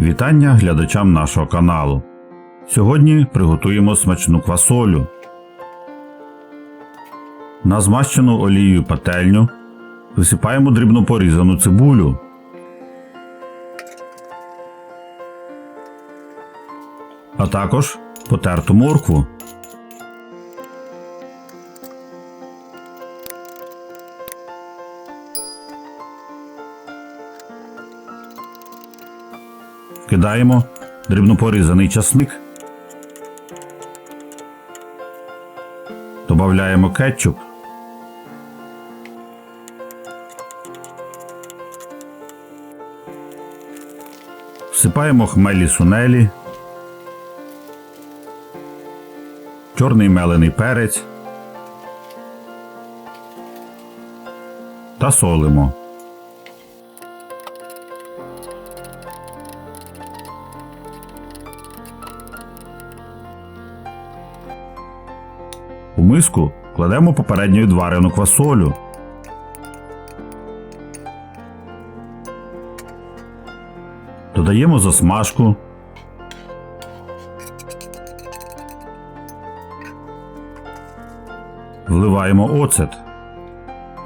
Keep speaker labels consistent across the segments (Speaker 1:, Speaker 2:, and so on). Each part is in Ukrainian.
Speaker 1: Вітання глядачам нашого каналу. Сьогодні приготуємо смачну квасолю. На змащену олією пательню висипаємо дрібно порізану цибулю. А також потерту моркву. Кидаємо дрібно порізаний часник. Добавляємо кетчуп. Всипаємо хмелі сунелі. Чорний мелений перець. Та солимо. У миску кладемо попередньо відварену квасолю. Додаємо засмажку. Вливаємо оцет.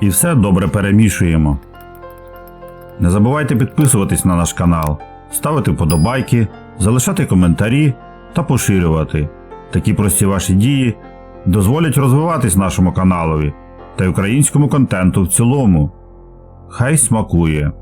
Speaker 1: І все добре перемішуємо. Не забувайте підписуватись на наш канал, ставити вподобайки, залишати коментарі та поширювати. Такі прості ваші дії дозволять розвиватись нашому каналові та й українському контенту в цілому. Хай смакує!